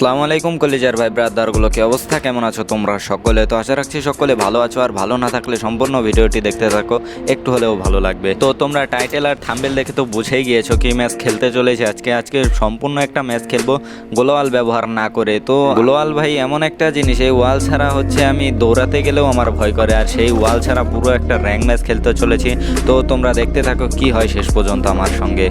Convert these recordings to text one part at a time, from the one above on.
আসসালামু আলাইকুম কলেজার ভাই ব্রাদারগুলো, কি অবস্থা? কেমন আছো তোমরা? সকলে তো আশা রাখছি সকলে ভালো আছো, আর ভালো না থাকলে সম্পূর্ণ ভিডিওটি দেখতে থাকো, একটু হলেও ভালো লাগবে। তো তোমরা টাইটেল আর থাম্বেল দেখে তো বুঝেই গিয়েছো কি ম্যাচ খেলতে চলেছে। আজকে আজকে সম্পূর্ণ একটা ম্যাচ খেলব গ্লোয়াল ব্যবহার না করে। তো গ্লোয়াল ভাই এমন একটা জিনিস, এই ওয়াল ছাড়া হচ্ছে আমি দৌড়াতে গেলেও আমার ভয় করে, আর সেই ওয়াল ছাড়া পুরো একটা র্যাঙ্ক ম্যাচ খেলতে চলেছি। তো তোমরা দেখতে থাকো কি হয় শেষ পর্যন্ত আমার সঙ্গে।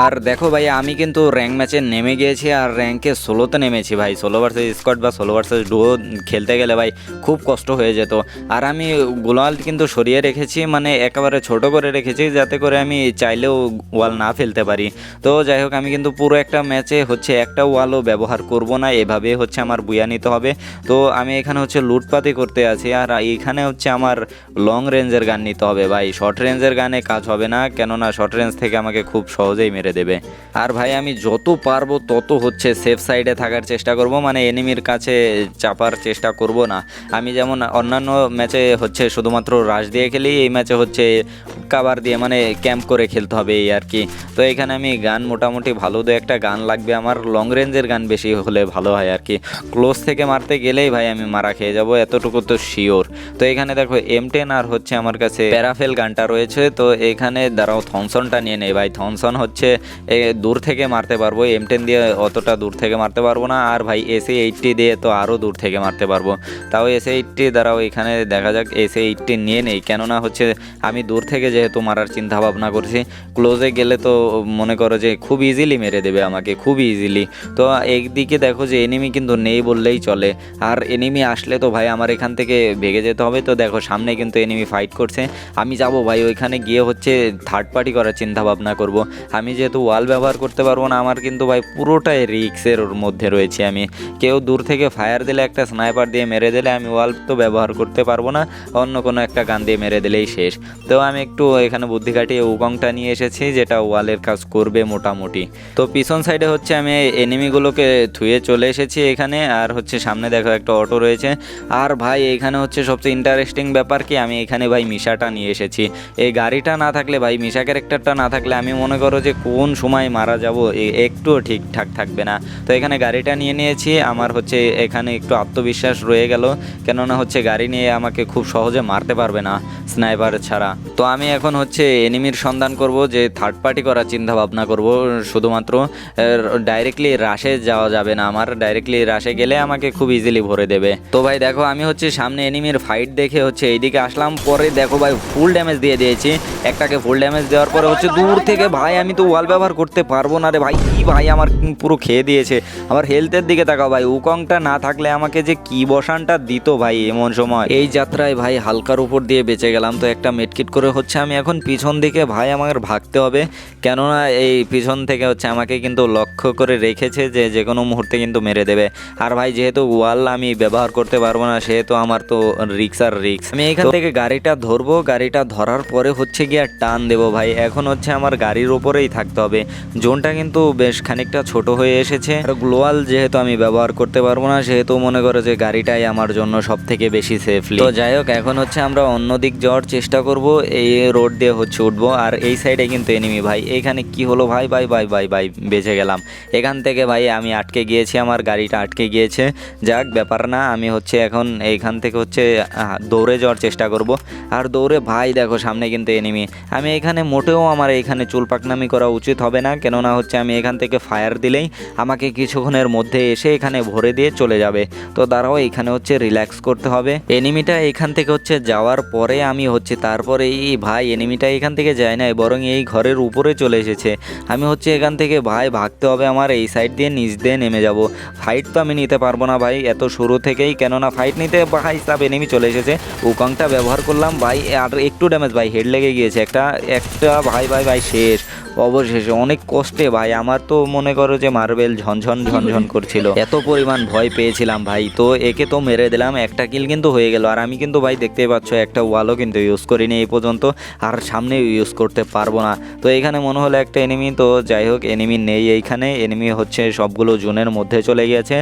আর দেখো ভাই, আমি কিন্তু র্যাঙ্ক ম্যাচে নেমে গিয়েছি আর র্যাঙ্কে ষোলোতে নেমেছি ভাই। ষোলো ভার্সেস স্কট বা ষোলো ভার্সেস ডুও খেলতে গেলে ভাই খুব কষ্ট হয়ে যেত। আর আমি গোলাল কিন্তু সরিয়ে রেখেছি মানে একেবারে ছোট করে রেখেছি যাতে করে আমি চাইলেও ওয়াল না ফেলতে পারি। তো যাই হোক, আমি কিন্তু পুরো একটা ম্যাচে হচ্ছে একটা ওয়ালও ব্যবহার করব না, এভাবে হচ্ছে আমার বুয়া নিতে হবে। তো আমি এখানে হচ্ছে লুটপাতি করতে আছি আর এইখানে হচ্ছে আমার লং রেঞ্জের গান নিতে হবে ভাই। শর্ট রেঞ্জের গানে কাজ হবে না, কেননা শর্ট রেঞ্জ থেকে আমাকে খুব সহজেই মেরে দেবে। আর ভাই, আমি যত পারব তত হচ্ছে সেফ সাইডে থাকার চেষ্টা করব। মানে এনিমির কাছে চাপার চেষ্টা করব না। আমি যেমন অন্যান্য ম্যাচে হচ্ছে শুধুমাত্র রাশ দিয়ে খেলি, এই ম্যাচে হচ্ছে কাবার দিয়ে মানে ক্যাম্প করে খেলতে হবে এই আর কি। তো এখানে আমি গান মোটামুটি ভালো দু একটা গান লাগবে। আমার লং রেঞ্জের গান বেশি হলে ভালো হয় আর কি। ক্লোজ থেকে মারতে গেলেই ভাই আমি মারা খেয়ে যাব, এতটুকু তো শিওর তো এখানে দেখো এম টেন আর হচ্ছে আমার কাছে প্যারাফেল গানটা রয়েছে। তো এখানে দাঁড়াও থমসনটা নিয়ে নেই ভাই। থমসন হচ্ছে দূর থেকে মারতে পারব এম টেন দিয়ে অতটা দূর থেকে মারতে পারব না। আর ভাই এসে এইটটি দিয়ে তো আরও দূর থেকে মারতে পারব। তাও এসে এইটটি দ্বারাও এখানে দেখা যাক এসে এইটটি নিয়ে নেই। কেননা হচ্ছে, আমি দূর থেকে যেহেতু মারার চিন্তা ভাবনা করছি ক্লোজে গেলে তো মনে করো যে খুব ইজিলি মেরে দেবে আমাকে, খুব ইজিলি তো একদিকে দেখো যে এনিমি কিন্তু নেই বললেই চলে। আর এনিমি আসলে তো ভাই আমার এখান থেকে ভেগে যেতে হবে। তো দেখো, সামনে কিন্তু এনিমি ফাইট করছে। আমি যাব ভাই, ওইখানে গিয়ে হচ্ছে থার্ড পার্টি করার চিন্তা ভাবনা করব। আমি যেহেতু ওয়াল ব্যবহার করতে পারব না, আমার কিন্তু ভাই পুরোটাই রিক্সের মধ্যে রয়েছে। আমি কেউ দূর থেকে ফায়ার দিলে, একটা স্নাইপার দিয়ে মেরে দিলে, আমি ওয়াল তো ব্যবহার করতে পারব না, অন্য কোনো একটা গান দিয়ে মেরে দিলেই শেষ। তো আমি একটু এখানে বুদ্ধি কাটিয়ে উগংটা নিয়ে এসেছি, যেটা ওয়ালের কাজ করবে মোটামুটি। তো পিছন সাইডে হচ্ছে আমি এনিমিগুলোকে ধুয়ে চলে এসেছি এখানে, আর হচ্ছে সামনে দেখো একটা অটো রয়েছে। আর ভাই, এখানে হচ্ছে সবচেয়ে ইন্টারেস্টিং ব্যাপার কি, আমি এখানে ভাই মিশাটা নিয়ে এসেছি। এই গাড়িটা না থাকলে, ভাই মিশা ক্যারেক্টারটা না থাকলে, আমি মনে করো যে কোন সময় মারা যাব একটুও ঠিকঠাক থাকবে না। তো এখানে গাড়িটা নিয়ে নিয়েছি, আমার হচ্ছে এখানে একটু আত্মবিশ্বাস রয়ে গেল, কেননা হচ্ছে গাড়ি নিয়ে আমাকে খুব সহজে মারতে পারবে না স্নাইপার ছাড়া। তো আমি এখন হচ্ছে এনিমির সন্ধান করব, যে থার্ড পার্টি করার চিন্তা ভাবনা করব, শুধুমাত্র ডাইরেক্টলি রাশে যাওয়া যাবে না আমার ডাইরেক্টলি রাশে গেলে আমাকে খুব ইজিলি ভরে দেবে। তো ভাই দেখো, আমি হচ্ছে সামনে এনিমির ফাইট দেখে হচ্ছে এইদিকে আসলাম, পরে দেখো ভাই ফুল ড্যামেজ দিয়ে দিয়েছি। একটাকে ফুল ড্যামেজ দেওয়ার পরে হচ্ছে দূর থেকে ভাই আমি তো ওয়াল ব্যবহার করতে পারব না রে ভাই। কি ভাই আমার পুরো খেয়ে দিয়েছে। আমার হেলথের দিকে তাকাও ভাই। উকংটা না থাকলে আমাকে যে কি বসানটা দিত ভাই এমন সময়। এই যাত্রায় ভাই হালকার উপর দিয়ে বেঁচে গেলাম তো একটা মেটকিট করে হচ্ছে আমি এখন পিছন দিকে ভাই আমার ভাগতে হবে। কেননা এই পিছন থেকে হচ্ছে আমাকে কিন্তু লক্ষ্য করে রেখেছে যে যে কোনো মুহূর্তে কিন্তু মেরে দেবে। আর ভাই যেহেতু ওয়াল আমি ব্যবহার করতে পারব না, সেহেতু আমার তো রিক্স আর রিক্স আমি এখান থেকে গাড়িটা ধরবো। গাড়িটা ধরার পরে হচ্ছে গিয়ে টান দেবো ভাই। এখন হচ্ছে আমার গাড়ির ওপরেই থাকতে হবে। জোনটা কিন্তু বেশ খানিকটা ছোট হয়ে এসেছে। আর গ্লোয়াল যেহেতু আমি ব্যবহার করতে পারব না, সেহেতু মনে করো যে গাড়িটাই আমার জন্য সব থেকে বেশি সেফলি তো যাই হোক, এখন হচ্ছে আমরা অন্য দিক যাওয়ার চেষ্টা করব। এই রোড দিয়ে হচ্ছে উঠবো। আর এই সাইডে কিন্তু এনিমি ভাই। এখানে কি হলো ভাই? ভাই ভাই ভাই ভাই, বেঁচে গেলাম। এখান থেকে ভাই আমি আটকে গিয়েছি, আমার গাড়িটা আটকে গিয়েছে। যাক, ব্যাপার না, আমি হচ্ছে এখন এইখান থেকে হচ্ছে দৌড়ে যাওয়ার চেষ্টা করব। আর দৌড়ে ভাই দেখো, সামনে কিন্তু এনিমি আমি এখানে মোটেও আমার এখানে চুল পাকনামি করা উচিত হবে না, কেননা হচ্ছে আমি এখান থেকে ফায়ার দিলেই আমাকে কিছুক্ষণের মধ্যে এসে এখানে ভরে দিয়ে চলে যাবে। তো দাঁড়াও, এখানে হচ্ছে রিল্যাক্স করতে হবে। এনিমিটা এখান থেকে হচ্ছে যাওয়ার পরে আমি হচ্ছে তারপরে এই, ভাই এনিমিটা এখান থেকে যায় না বরং এই ঘরের উপরে চলে এসেছে। আমি হচ্ছে এখান থেকে, ভাই, ভাগতে হবে আমার, এই সাইড দিয়ে নিচ দিয়ে নেমে যাব। ফাইট তো আমি নিতে পারব না, ভাই, এত শুরু থেকেই, কেননা ফাইট নিতে ভাই সব এনিমি চলে এসেছে। উকংটা ব্যবহার করলাম, ভাই, আর একটু ড্যামেজ ভাই হেড লেগে গিয়েছে, একটা একটা, ভাই ভাই ভাই, শেষ। অবশেষে অনেক কষ্টে ভাই। আমার তো মনে করো যে মার্বেল ঝনঝন ঝনঝন করছিল। এত পরিমাণ ভয় পেয়েছিলাম ভাই। তো একে তো মেরে দিলাম একটা কিল কিন্তু হয়ে গেল। আর আমি কিন্তু ভাই দেখতেই পাচ্ছ একটা ওয়ালও কিন্তু ইউজ করিনি এই পর্যন্ত। আর সামনে ইউজ করতে পারব না। তো এখানে মনে হলো একটা এনিমি তো যাই হোক এনিমি নেই এইখানে। এনিমি হচ্ছে সবগুলো জোনের মধ্যে চলে গেছে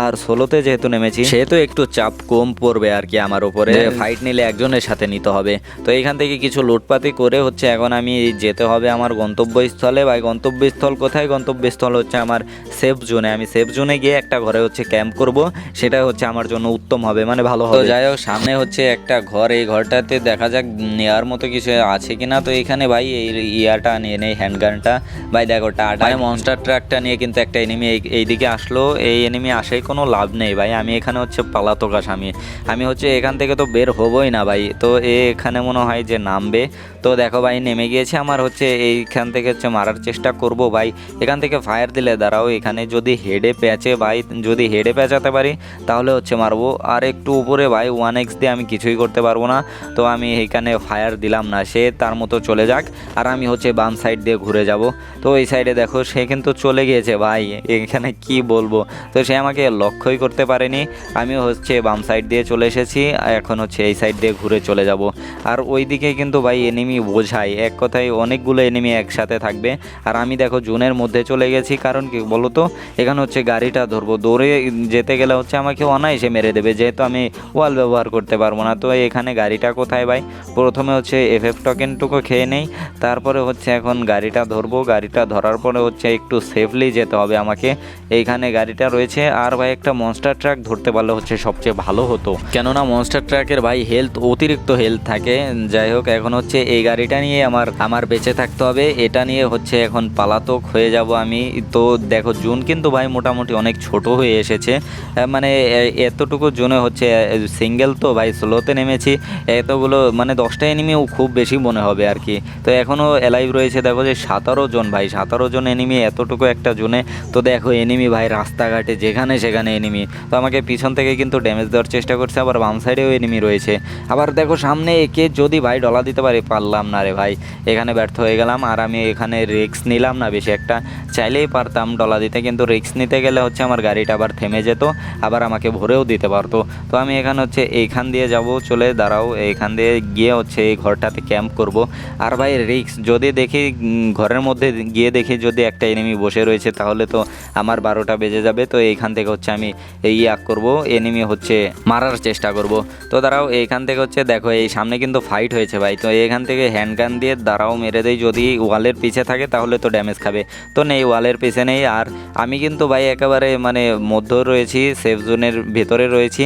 আর ষোলোতে যেহেতু নেমেছি সেহেতু একটু চাপ কম পড়বে আর কি আমার উপরে। ফাইট নিলে একজনের সাথে নিতে হবে। তো এখান থেকে কিছু লুটপাতি করে হচ্ছে এখন আমি যেতে হবে আমার গন্তব্য গন্তব্যস্থলে ভাই গন্তব্যস্থল কোথায়? গন্তব্যস্থল হচ্ছে আমার সেফ জোনে আমি সেফ জোনে গিয়ে একটা ঘরে হচ্ছে ক্যাম্প করব। সেটা হচ্ছে আমার জন্য উত্তম হবে মানে ভালো হবে। যাই হোক সামনে হচ্ছে একটা ঘর। এই ঘরটাতে দেখা যাক নেওয়ার মতো কিছু আছে কিনা। তো এখানে ভাই এই ইয়াটা নিয়ে নেই হ্যান্ডগানটা ভাই দেখো টাটা। মনস্টার ট্রাকটা নিয়ে কিন্তু একটা এনিমি এইদিকে আসলো। এই এনিমি আসাই কোনো লাভ নেই ভাই। আমি এখানে হচ্ছে পালাতক আসামি। আমি হচ্ছে এখান থেকে তো বের হবই না ভাই। তো এ এখানে মনে হয় যে নামবে। তো দেখো ভাই নেমে গিয়েছে। আমার হচ্ছে এইখান থেকে হচ্ছে মারার চেষ্টা করব ভাই। এখান থেকে ফায়ার দিলে দাঁড়াও, এখানে যদি হেডে প্যাচে ভাই, যদি হেডে প্যাঁচাতে পারি, তাহলে হচ্ছে মারবো। আর একটু উপরে ভাই ওয়ান এক্স দিয়ে আমি কিছুই করতে পারব না। তো আমি এখানে ফায়ার দিলাম না, সে তার মতো চলে যাক। আর আমি হচ্ছে বাম সাইড দিয়ে ঘুরে যাব। তো এই সাইডে দেখো, সে কিন্তু চলে গিয়েছে ভাই। এখানে কি বলব? তো সে আমাকে লক্ষ্যই করতে পারেনি। আমি হচ্ছে বাম সাইড দিয়ে চলে এসেছি। এখন হচ্ছে এই সাইড দিয়ে ঘুরে চলে যাব। আর ওই দিকে কিন্তু ভাই এনিমি বোঝায়। এক কথায় অনেকগুলো এনিমি একসাথে থাকবে। আর আমি দেখো জুনের মধ্যে চলে গেছি, কারণ কি বলো তো এখানে হচ্ছে গাড়িটা ধরবো, দৌড়ে যেতে গেলে হচ্ছে আমাকে অনায়াসে মেরে দেবে, যেহেতু আমি ওয়াল ব্যবহার করতে পারব না। তো এখানে গাড়িটা কোথায় ভাই? প্রথমে হচ্ছে এফ এফ টকেনটুকু খেয়ে নেই, তারপরে হচ্ছে এখন গাড়িটা ধরবো, গাড়িটা ধরার পরে হচ্ছে একটু সেফলি যেতে হবে আমাকে। এইখানে গাড়িটা রয়েছে, আর ভাই একটা মনস্টার ট্রাক ধরতে পারলে হচ্ছে সবচেয়ে ভালো হতো। কেননা মনস্টার ট্রাকের ভাই হেলথ অতিরিক্ত হেলথ থাকে। যাই হোক, এখন হচ্ছে এই গাড়িটা নিয়ে আমার আমার বেঁচে থাকতে হবে, এটা নিয়ে হচ্ছে এখন পালাতক হয়ে যাব আমি। তো দেখো, জুন কিন্তু ভাই মোটামুটি অনেক ছোট হয়ে এসেছে। মানে এতটুকু জুনে হচ্ছে সিঙ্গেল তো ভাই, স্লোতে নেমেছি। এতগুলো মানে দশটা এনিমিও খুব বেশি মনে হবে আর কি। তো এখনও অ্যালাইভ রয়েছে, দেখো যে সতেরো জন ভাই, সতেরো জন এনিমি এতটুকু একটা জোনে। তো দেখো এনিমি ভাই রাস্তাঘাটে, যেখানে সেখানে এনিমি তো আমাকে পিছন থেকে কিন্তু ড্যামেজ দেওয়ার চেষ্টা করছে, আবার বাম সাইডেও এনিমি রয়েছে। আবার দেখো সামনে একে যদি ভাই ডলা দিতে পারি, পারলাম না রে ভাই। এখানে ব্যর্থ হয়ে গেলাম, আর আমি এখানে রিক্স নিলাম না, বেশি একটা চাইলেই পারতাম। ডলা দিতে, কিন্তু রিক্স নিতে গেলে হচ্ছে আমার গাড়িটা আবার থেমে যেত, আবার আমাকে ভরেও দিতে পারতো। তো আমি এখানে হচ্ছে এইখান দিয়ে যাব, চলে দাঁড়াও, এইখান দিয়ে গিয়ে হচ্ছে এই ঘরটাতে ক্যাম্প করব। আর ভাই রিক্স যদি দেখি ঘরের মধ্যে গিয়ে দেখি যদি একটা এনিমি বসে রয়েছে, তাহলে তো আমার বারোটা বেজে যাবে। তো এইখান থেকে হচ্ছে আমি এই ইয়াক করব এনিমি হচ্ছে মারার চেষ্টা করব। তো দাঁড়াও, এইখান থেকে হচ্ছে দেখো, এই সামনে কিন্তু ফাইট হয়েছে ভাই। তো এইখান থেকে হ্যান্ড গান দিয়ে দাঁড়াও, মেরে দেয় যদি ওয়ালের পিছে থাকে, তাহলে তো ড্যামেজ খাবে। তো নেই, ওয়ালের পিছে নেই। আর আমি কিন্তু ভাই একেবারে মানে মধ্য রয়েছি সেফ জোনের ভেতরে রয়েছি।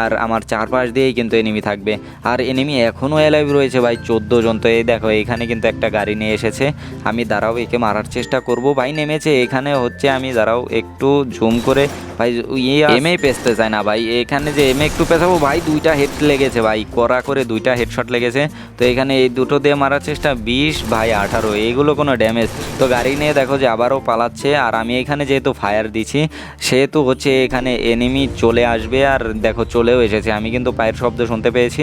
আর আমার চারপাশ দিয়েই কিন্তু এনিমি থাকবে। আর এনিমি এখনও অ্যালাইভ রয়েছে ভাই, চোদ্দ জন। তো এই দেখো, এখানে কিন্তু একটা গাড়ি নিয়ে এসেছে। আমি দাঁড়াও, একে মারার চেষ্টা করব। ভাই নেমেছে, এখানে হচ্ছে আমি দাঁড়াও, একটু জুম করে ভাই ইয়ে এমএই পেছতে চায় না ভাই। এখানে যে এমএ একটু পেছাবো ভাই দুইটা হেড লেগেছে ভাই। করা করে দুইটা হেডশট লেগেছে। তো এখানে এই দুটো দিয়ে মারার চেষ্টা বিশ ভাই আঠারো এইগুলো কোনো ড্যামেজ তো গাড়ি নিয়ে দেখো যে আবারও পালাচ্ছে। আর আমি এখানে যেহেতু ফায়ার দিছি সেহেতু হচ্ছে এখানে এনিমি চলে আসবে। আর দেখো চলেও এসেছে। আমি কিন্তু পায়ের শব্দ শুনতে পেয়েছি।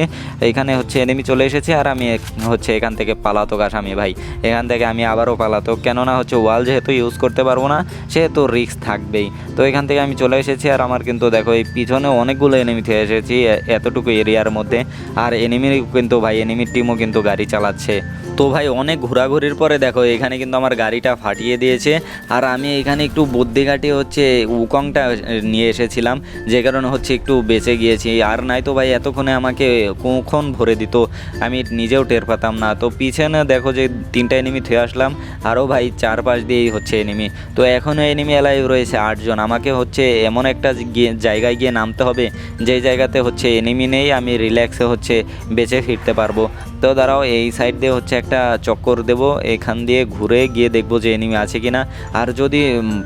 এখানে হচ্ছে এনিমি চলে এসেছে। আর আমি হচ্ছে এখান থেকে পালাতক আসামি ভাই। এখান থেকে আমি আবারও পালাতক। কেননা হচ্ছে ওয়াল যেহেতু ইউজ করতে পারব না সেহেতু রিস্ক থাকবেই। তো এখান থেকে আমি চলে এসেছি আর আমার কিন্তু দেখো এই পিছনে অনেকগুলো এনিমি থেকে এসেছি এতটুকু এরিয়ার মধ্যে। আর এনিমির কিন্তু ভাই এনিমির টিমও কিন্তু গাড়ি চালাচ্ছে। তো ভাই, অনেক ঘোরাঘুরির পরে দেখো, এখানে কিন্তু আমার গাড়িটা ফাটিয়ে দিয়েছে। আর আমি এখানে একটু বুদ্ধি হচ্ছে উকংটা নিয়ে এসেছিলাম, যে কারণে হচ্ছে একটু বেঁচে গিয়েছি। আর নাই তো ভাই, এতক্ষণে আমাকে কখন ভরে দিত, আমি নিজেও টের পাতাম না। তো পিছনে দেখো যে তিনটা এনিমি থুয়ে আসলাম আরও ভাই চার চারপাশ দিয়েই হচ্ছে এনিমি তো এখনও এনিমি অ্যালাইভ রয়েছে আটজন। আমাকে হচ্ছে এমন একটা গিয়ে- জায়গায় গিয়ে নামতে হবে, যে জায়গাতে হচ্ছে এনিমি নেই, আমি রিল্যাক্সে হচ্ছে বেঁচে ফিরতে পারব। তো দাঁড়াও, এই সাইড দিয়ে হচ্ছে একটা চক্কর দেব। এখান দিয়ে ঘুরে গিয়ে দেখব যে এনিমি আছে কিনা। আর যদি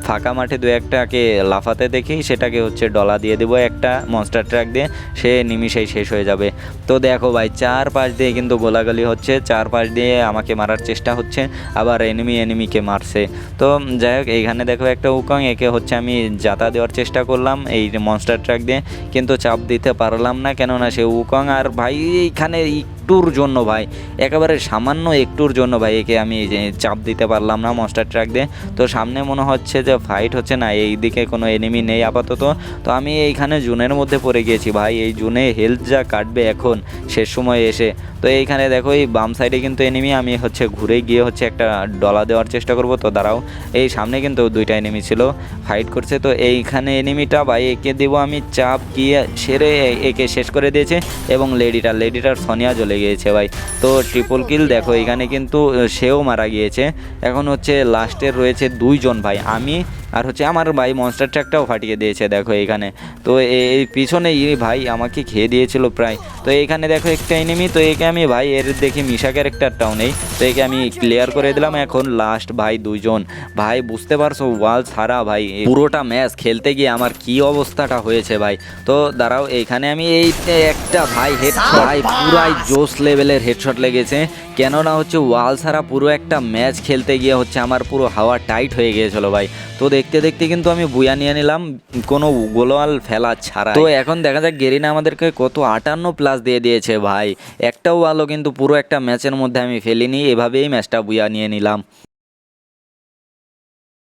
ফাঁকা মাঠে দু একটাকে লাফাতে দেখি, সেটাকে হচ্ছে ডলা দিয়ে দেবো একটা মনস্টার ট্র্যাক দিয়ে। সে নিমিশেই শেষ হয়ে যাবে। তো দেখো ভাই চার পাশ দিয়ে কিন্তু গোলাগালি হচ্ছে। চার পাশ দিয়ে আমাকে মারার চেষ্টা হচ্ছে, আবার এনিমি এনিমিকে মারছে। তো যাই হোক, এইখানে দেখো একটা উকং, একে হচ্ছে আমি জাতা দেওয়ার চেষ্টা করলাম এই মনস্টার ট্র্যাক দিয়ে। কিন্তু চাপ দিতে পারলাম না, কেননা সে উকং। আর ভাই, এইখানে একটুর জন্য ভাই, একেবারে সামান্য একটুর জন্য ভাই, একে আমি চাপ দিতে পারলাম না মনস্টার ট্র্যাক দিয়ে। তো সামনে মনে হচ্ছে যে ফাইট হচ্ছে না, এই দিকে কোনো এনিমি নেই আপাতত। তো আমি এইখানে জুনের মধ্যে পড়ে গিয়েছি ভাই, এই জুনে হেলথ যা কাটবে এখন, শেষ সময় এসে। তো এইখানে দেখো এই বাম সাইডে কিন্তু এনিমি আমি হচ্ছে ঘুরে গিয়ে হচ্ছে একটা ডলা দেওয়ার চেষ্টা করব। তো দাঁড়াও, এই সামনে কিন্তু দুইটা এনিমি ছিল ফাইট করছে। তো এইখানে এনিমিটা ভাই, একে দেবো আমি চাপ গিয়ে সেরে একে শেষ করে দিয়েছে এবং লেডিটা লেডিটার সোনিয়া জ্বলে গিয়েছে ভাই। তো ট্রিপল কিল দেখো, এখানে কিন্তু সেও মারা গিয়েছে। এখন হচ্ছে লাস্টের রয়েছে দুইজন ভাই। আমি আর হচ্ছে আমার ভাই মনস্টার ট্র্যাকটাও ফাটিয়ে দিয়েছে, দেখো এখানে। তো এই পিছনে ভাই আমাকে খেয়ে দিয়েছিল প্রায়। তো এখানে দেখো একটা এনিমি তো একে আমি ভাই, এর দেখি মিশা ক্যারেক্টারটাও নেই তো একে আমি ক্লিয়ার করে দিলাম, এখন লাস্ট ভাই দুজন ভাই, বুঝতে পারছ ওয়াল ছাড়া ভাই পুরোটা ম্যাচ খেলতে গিয়ে আমার কি অবস্থাটা হয়েছে ভাই। তো দাঁড়াও এইখানে আমি এই একটা ভাই হেড ভাই পুরাই জোস লেভেলের হেডশট লেগেছে। কেননা হচ্ছে ওয়াল ছাড়া পুরো একটা ম্যাচ খেলতে গিয়ে হচ্ছে আমার পুরো হাওয়া টাইট হয়ে গিয়েছিল ভাই। তো দেখতে দেখতে কিন্তু আমি বুয়া নিয়ে নিলাম, কোনো গোলওয়াল ফেলা ছাড়া তো এখন দেখা যাক গেরিনা আমাদেরকে কত আটান্ন প্লাস দিয়ে দিয়েছে ভাই। একটা ওয়ালও কিন্তু পুরো একটা ম্যাচের মধ্যে আমি ফেলিনি, এভাবেই ম্যাচটা বুয়া নিয়ে নিলাম।